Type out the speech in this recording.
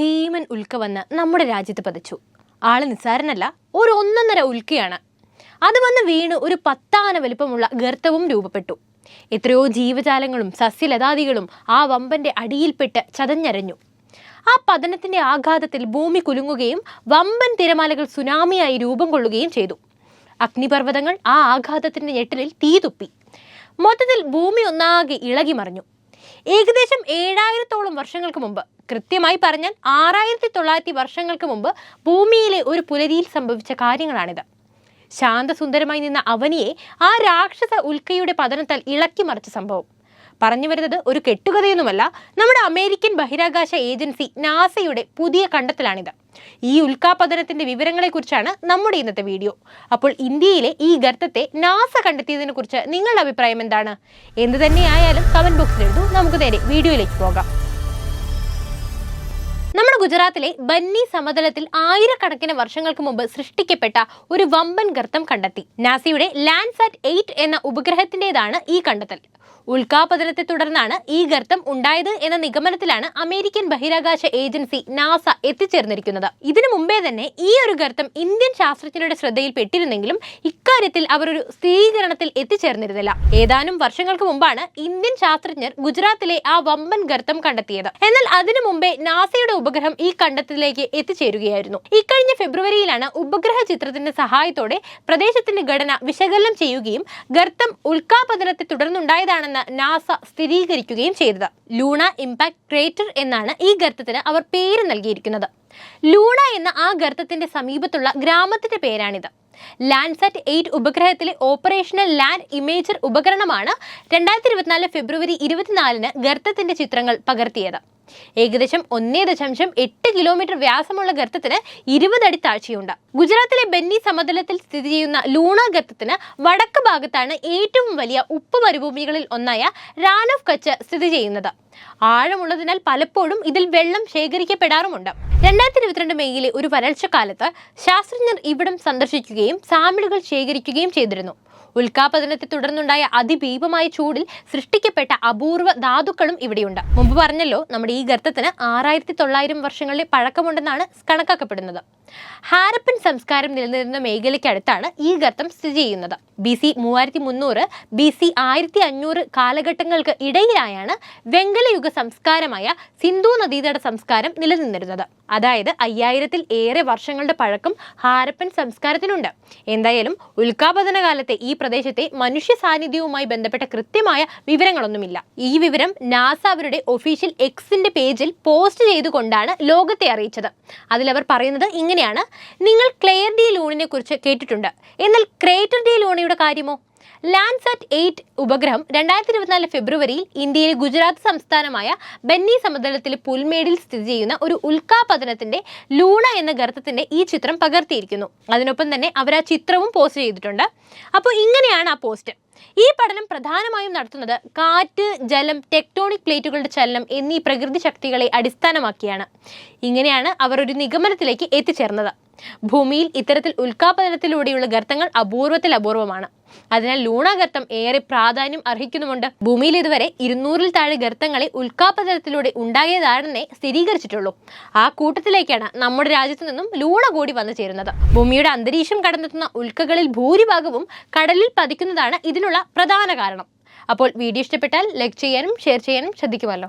ഭീമൻ ഉൽക്ക വന്ന് നമ്മുടെ രാജ്യത്ത് പതിച്ചു. ആൾ നിസ്സാരനല്ല ഒരു ഒന്നൊന്നര ഉൽക്കയാണ്. അത് വന്ന് വീണ് ഒരു പത്താന വലിപ്പമുള്ള ഗർത്തവും രൂപപ്പെട്ടു. എത്രയോ ജീവജാലങ്ങളും സസ്യലതാദികളും ആ വമ്പന്റെ അടിയിൽപ്പെട്ട് ചതഞ്ഞരഞ്ഞു. ആ പതനത്തിന്റെ ആഘാതത്തിൽ ഭൂമി കുലുങ്ങുകയും വമ്പൻ തിരമാലകൾ സുനാമിയായി രൂപം കൊള്ളുകയും ചെയ്തു. അഗ്നിപർവതങ്ങൾ ആ ആഘാതത്തിന്റെ ഞെട്ടലിൽ തീതുപ്പി മൊത്തത്തിൽ ഭൂമി ഒന്നാകെ ഇളകി മറിഞ്ഞു. ഏകദേശം ഏഴായിരത്തോളം വർഷങ്ങൾക്ക് മുമ്പ് കൃത്യമായി പറഞ്ഞാൽ ആറായിരത്തി തൊള്ളായിരത്തി വർഷങ്ങൾക്ക് മുമ്പ് ഭൂമിയിലെ ഒരു പുലരിയിൽ സംഭവിച്ച കാര്യങ്ങളാണിത്. ശാന്തസുന്ദരമായി നിന്ന അവനിയെ ആ രാക്ഷസ ഉൽക്കയുടെ പതനത്താൽ ഇളക്കി മറിച്ച സംഭവം. പറഞ്ഞു വരുന്നത് ഒരു കെട്ടുകഥയൊന്നുമല്ല നമ്മുടെ അമേരിക്കൻ ബഹിരാകാശ ഏജൻസി നാസയുടെ പുതിയ കണ്ടെത്തലാണിത്. ഈ ഉൽക്കാപതനത്തിന്റെ വിവരങ്ങളെക്കുറിച്ചാണ് നമ്മുടെ ഇന്നത്തെ വീഡിയോ. അപ്പോൾ ഇന്ത്യയിലെ ഈ ഗർത്തത്തെ നാസ കണ്ടെത്തിയതിനെ കുറിച്ച് നിങ്ങളുടെ അഭിപ്രായം എന്താണ്? എന്ത് തന്നെയായാലും കമന്റ് ബോക്സിൽ എഴുതൂ. നമുക്ക് നേരെ വീഡിയോയിലേക്ക് പോകാം. ഗുജറാത്തിലെ ബന്നി സമതലത്തിൽ ആയിരക്കണക്കിന് വർഷങ്ങൾക്ക് മുമ്പ് സൃഷ്ടിക്കപ്പെട്ട ഒരു വമ്പൻ ഗർത്തം കണ്ടെത്തി. നാസയുടെ ലാൻഡ്സാറ്റ് എയ്റ്റ് എന്ന ഉപഗ്രഹത്തിന്റേതാണ് ഈ കണ്ടെത്തൽ. ഉൽക്കാപതനത്തെ തുടർന്നാണ് ഈ ഗർത്തം ഉണ്ടായത് എന്ന നിഗമനത്തിലാണ് അമേരിക്കൻ ബഹിരാകാശ ഏജൻസി നാസ എത്തിച്ചേർന്നിരിക്കുന്നത്. ഇതിനു മുമ്പേ തന്നെ ഈ ഒരു ഗർത്തം ഇന്ത്യൻ ശാസ്ത്രജ്ഞരുടെ ശ്രദ്ധയിൽപ്പെട്ടിരുന്നെങ്കിലും ഇക്കാര്യത്തിൽ അവർ ഒരു സ്ഥിരീകരണത്തിൽ എത്തിച്ചേർന്നിരുന്നില്ല. ഏതാനും വർഷങ്ങൾക്ക് മുമ്പാണ് ഇന്ത്യൻ ശാസ്ത്രജ്ഞർ ഗുജറാത്തിലെ ആ വമ്പൻ ഗർത്തം കണ്ടെത്തിയത്. എന്നാൽ അതിനു മുമ്പേ നാസയുടെ ഉപഗ്രഹം ഈ കണ്ടെത്തലിലേക്ക് എത്തിച്ചേരുകയായിരുന്നു. ഇക്കഴിഞ്ഞ ഫെബ്രുവരിയിലാണ് ഉപഗ്രഹ ചിത്രത്തിന്റെ സഹായത്തോടെ പ്രദേശത്തിന്റെ ഘടന വിശകലനം ചെയ്യുകയും ഗർത്തം ഉൽക്കാപതനത്തെ തുടർന്നുണ്ടായതാണെന്ന് നാസ സ്ഥിരീകരിക്കുകയും ചെയ്തത്. ലൂണ ഇമ്പാക്ട് ക്രേറ്റർ എന്നാണ് ഈ ഗർത്തത്തിന് അവർ പേര് നൽകിയിരിക്കുന്നത്. ലൂണ എന്ന ആ ഗർത്തത്തിന്റെ സമീപത്തുള്ള ഗ്രാമത്തിന്റെ പേരാണിത്. ലാൻഡ്സാറ്റ് എയ്റ്റ് ഉപഗ്രഹത്തിലെ ഓപ്പറേഷണൽ ലാൻഡ് ഇമേജർ ഉപകരണമാണ് രണ്ടായിരത്തി ഇരുപത്തിനാല് ഫെബ്രുവരി ഇരുപത്തിനാലിന് ഗർത്തത്തിന്റെ ചിത്രങ്ങൾ പകർത്തിയത്. ഏകദേശം ഒന്നേ ദശാംശം എട്ട് കിലോമീറ്റർ വ്യാസമുള്ള ഗർത്തത്തിന് ഇരുപതടി താഴ്ചയുണ്ട്. ഗുജറാത്തിലെ ബെന്നി സമതലത്തിൽ സ്ഥിതി ചെയ്യുന്ന ലൂണ ഗർത്തത്തിന് വടക്ക് ഭാഗത്താണ് ഏറ്റവും വലിയ ഉപ്പ് മരുഭൂമികളിൽ ഒന്നായ റാൻ ഓഫ് കച്ച് സ്ഥിതി ചെയ്യുന്നത്. ആഴമുള്ളതിനാൽ പലപ്പോഴും ഇതിൽ വെള്ളം ശേഖരിക്കപ്പെടാറുമുണ്ട്. രണ്ടായിരത്തി ഇരുപത്തിരണ്ട് മെയ്യിലെ ഒരു വരൾച്ചക്കാലത്ത് ശാസ്ത്രജ്ഞർ ഇവിടം സന്ദർശിക്കുകയും സാമ്പിളുകൾ ശേഖരിക്കുകയും ചെയ്തിരുന്നു. ഉൽക്കാപതനത്തെ തുടർന്നുണ്ടായ അതിഭീപമായ ചൂടിൽ സൃഷ്ടിക്കപ്പെട്ട അപൂർവ ധാതുക്കളും ഇവിടെയുണ്ട്. മുമ്പ് പറഞ്ഞല്ലോ നമ്മുടെ ഈ ഗർത്തത്തിന് ആറായിരത്തി തൊള്ളായിരം വർഷങ്ങളിലെ പഴക്കമുണ്ടെന്നാണ് കണക്കാക്കപ്പെടുന്നത്. ഹാരപ്പൻ സംസ്കാരം നിലനിന്നിരുന്ന മേഖലയ്ക്കടുത്താണ് ഈ ഗർത്തം സ്ഥിതി ചെയ്യുന്നത്. ബി സി മൂവായിരത്തി മുന്നൂറ് ബി സി ആയിരത്തി അഞ്ഞൂറ് കാലഘട്ടങ്ങൾക്ക് ഇടയിലായാണ് വെങ്കലയുഗ സംസ്കാരമായ സിന്ധു നദീതട സംസ്കാരം നിലനിന്നിരുന്നത്. അതായത് അയ്യായിരത്തിൽ ഏറെ വർഷങ്ങളുടെ പഴക്കം ഹാരപ്പൻ സംസ്കാരത്തിനുണ്ട്. എന്തായാലും ഉൽക്കാപതന കാലത്തെ ഈ പ്രദേശത്തെ മനുഷ്യ സാന്നിധ്യവുമായി ബന്ധപ്പെട്ട കൃത്യമായ വിവരങ്ങളൊന്നുമില്ല. ഈ വിവരം നാസ അവരുടെ ഒഫീഷ്യൽ എക്സിന്റെ പേജിൽ പോസ്റ്റ് ചെയ്തുകൊണ്ടാണ് ലോകത്തെ അറിയിച്ചത്. അതിലവർ പറയുന്നത് ഇങ്ങനെയാണ്. നിങ്ങൾ ക്ലെയർ ഡി ലൂണിനെ കുറിച്ച് കേട്ടിട്ടുണ്ട്. എന്നാൽ ക്രേറ്റർ ഡി ലൂണയുടെ കാര്യമോ? ലാൻഡ്സാറ്റ് എയ്റ്റ് ഉപഗ്രഹം രണ്ടായിരത്തി ഇരുപത്തിനാല് ഫെബ്രുവരിയിൽ ഇന്ത്യയിലെ ഗുജറാത്ത് സംസ്ഥാനമായ ബെന്നി സമതലത്തിലെ പുൽമേടിൽ സ്ഥിതി ചെയ്യുന്ന ഒരു ഉൽക്കാപതനത്തിന്റെ ലൂണ എന്ന ഗർത്തത്തിന്റെ ഈ ചിത്രം പകർത്തിയിരിക്കുന്നു. അതിനൊപ്പം തന്നെ അവർ ആ ചിത്രവും പോസ്റ്റ് ചെയ്തിട്ടുണ്ട്. അപ്പോൾ ഇങ്ങനെയാണ് ആ പോസ്റ്റ്. ഈ പഠനം പ്രധാനമായും നടത്തുന്നത് കാറ്റ് ജലം ടെക്ടോണിക് പ്ലേറ്റുകളുടെ ചലനം എന്നീ പ്രകൃതി ശക്തികളെ അടിസ്ഥാനമാക്കിയാണ്. ഇങ്ങനെയാണ് അവർ ഒരു നിഗമനത്തിലേക്ക് എത്തിച്ചേർന്നത്. ഭൂമിയിൽ ഇത്തരത്തിൽ ഉൽക്കാപതനത്തിലൂടെയുള്ള ഗർത്തങ്ങൾ അപൂർവത്തിൽ അപൂർവമാണ്. അതിനാൽ ലൂണാഗർത്തം ഏറെ പ്രാധാന്യം അർഹിക്കുന്നുമുണ്ട്. ഭൂമിയിൽ ഇതുവരെ ഇരുന്നൂറിൽ താഴെ ഗർത്തങ്ങളെ ഉൽക്കാപതനത്തിലൂടെ ഉണ്ടായതാണെന്നേ സ്ഥിരീകരിച്ചിട്ടുള്ളൂ. ആ കൂട്ടത്തിലേക്കാണ് നമ്മുടെ രാജ്യത്തു നിന്നും ലൂണ കൂടി വന്നു ചേരുന്നത്. ഭൂമിയുടെ അന്തരീക്ഷം കടന്നെത്തുന്ന ഉൽക്കകളിൽ ഭൂരിഭാഗവും കടലിൽ പതിക്കുന്നതാണ് ഇതിനുള്ള പ്രധാന കാരണം. അപ്പോൾ വീഡിയോ ഇഷ്ടപ്പെട്ടാൽ ലൈക്ക് ചെയ്യാനും ഷെയർ ചെയ്യാനും ശ്രദ്ധിക്കുമല്ലോ.